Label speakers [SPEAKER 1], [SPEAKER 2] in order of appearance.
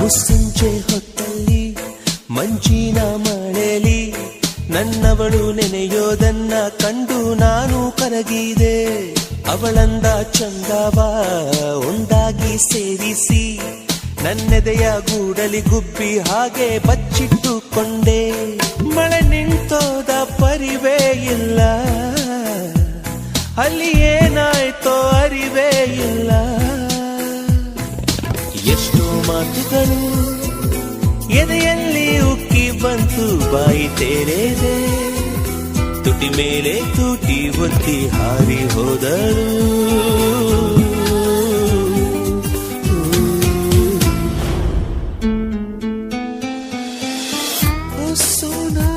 [SPEAKER 1] ಮುಸ್ಸಂಜೆ ಹೊತ್ತಲ್ಲಿ ಮಂಜಿನ ಮಳೆಲಿ ನನ್ನವಳು ನೆನೆಯೋದನ್ನ ಕಂಡು ನಾನು ಕರಗಿದೆ. ಅವಳಂದ ಚಂದವ ಒಂದಾಗಿ ಸೇರಿಸಿ, ನನ್ನೆದೆಯ ಗೂಡಲಿ ಗುಬ್ಬಿ ಹಾಗೆ ಬಚ್ಚಿಟ್ಟುಕೊಂಡೆ. ಮಳೆ ನಿಂತೋದ ಪರಿವೇ ಇಲ್ಲ. ಅಲ್ಲಿ ಎಷ್ಟು ಮಾತುಗಳು ಎದೆಯಲ್ಲಿ ಉಕ್ಕಿ ಬಂತು ಬಾಯಿ ತೆರೆದೆ ತುಟಿ ಮೇಲೆ ತುಟಿ ಒತ್ತಿ ಹಾರಿ ಹೋದರು ಸೋನಾ